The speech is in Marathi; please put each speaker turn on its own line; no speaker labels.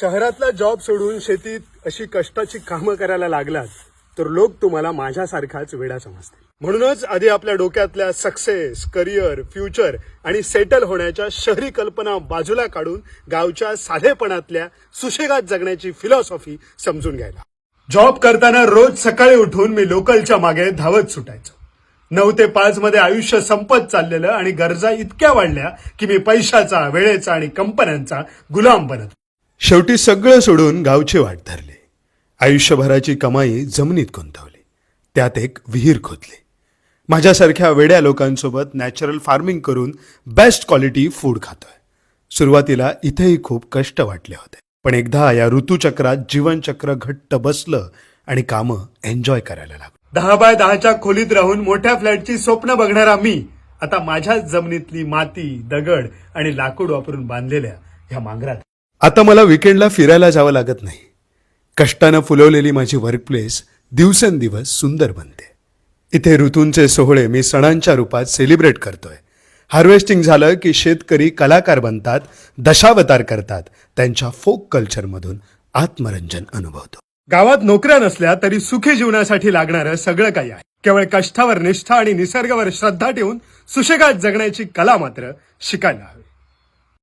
शहरातला जॉब सोडून शेतीत अशी कष्टाची कामं करायला लागलात तर लोक तुम्हाला माझ्यासारखाच वेडा समजतील. म्हणूनच आधी आपल्या डोक्यातल्या सक्सेस करिअर फ्युचर आणि सेटल होण्याच्या शहरी कल्पना बाजूला काढून गावच्या साधेपणातल्या सुशेगात जगण्याची फिलॉसॉफी समजून घ्यायला. जॉब करताना रोज सकाळी उठून मी लोकलच्या मागे धावत सुटायचो. नऊ ते पाच मध्ये आयुष्य संपत चाललेलं आणि गरजा इतक्या वाढल्या की मी पैशाचा वेळेचा आणि कंपन्यांचा गुलाम बनत शेवटी सगळं सोडून गावची वाट धरली. आयुष्यभराची कमाई जमिनीत गुंतवली. त्यात एक विहीर खोदली. माझ्यासारख्या वेड्या लोकांसोबत नॅचरल फार्मिंग करून बेस्ट क्वालिटी फूड खातोय. सुरुवातीला इथेही खूप कष्ट वाटले होते. पण एकदा या ऋतूचक्रात जीवनचक्र घट्ट बसलं आणि कामं एन्जॉय करायला लागलो. दहा बाय दहाच्या खोलीत राहून मोठ्या फ्लॅटची स्वप्न बघणारा मी आता माझ्याच जमिनीतली माती दगड आणि लाकूड वापरून बांधलेल्या ह्या मांगरात. आता मला विकेंडला फिरायला जावं लागत नाही. कष्टानं फुलवलेली माझी वर्कप्लेस दिवसेंदिवस सुंदर बनते. इथे ऋतूंचे सोहळे मी सणांच्या रूपात सेलिब्रेट करतोय. हार्वेस्टिंग झालं की शेतकरी कलाकार बनतात दशावतार करतात त्यांच्या फोक कल्चरमधून आत्मरंजन अनुभवतो. गावात नोकऱ्या नसल्या तरी सुखी जीवनासाठी लागणारं सगळं काही आहे. केवळ कष्टावर निष्ठा आणि निसर्गावर श्रद्धा ठेवून सुशेगात जगण्याची कला मात्र शिकायला हवी.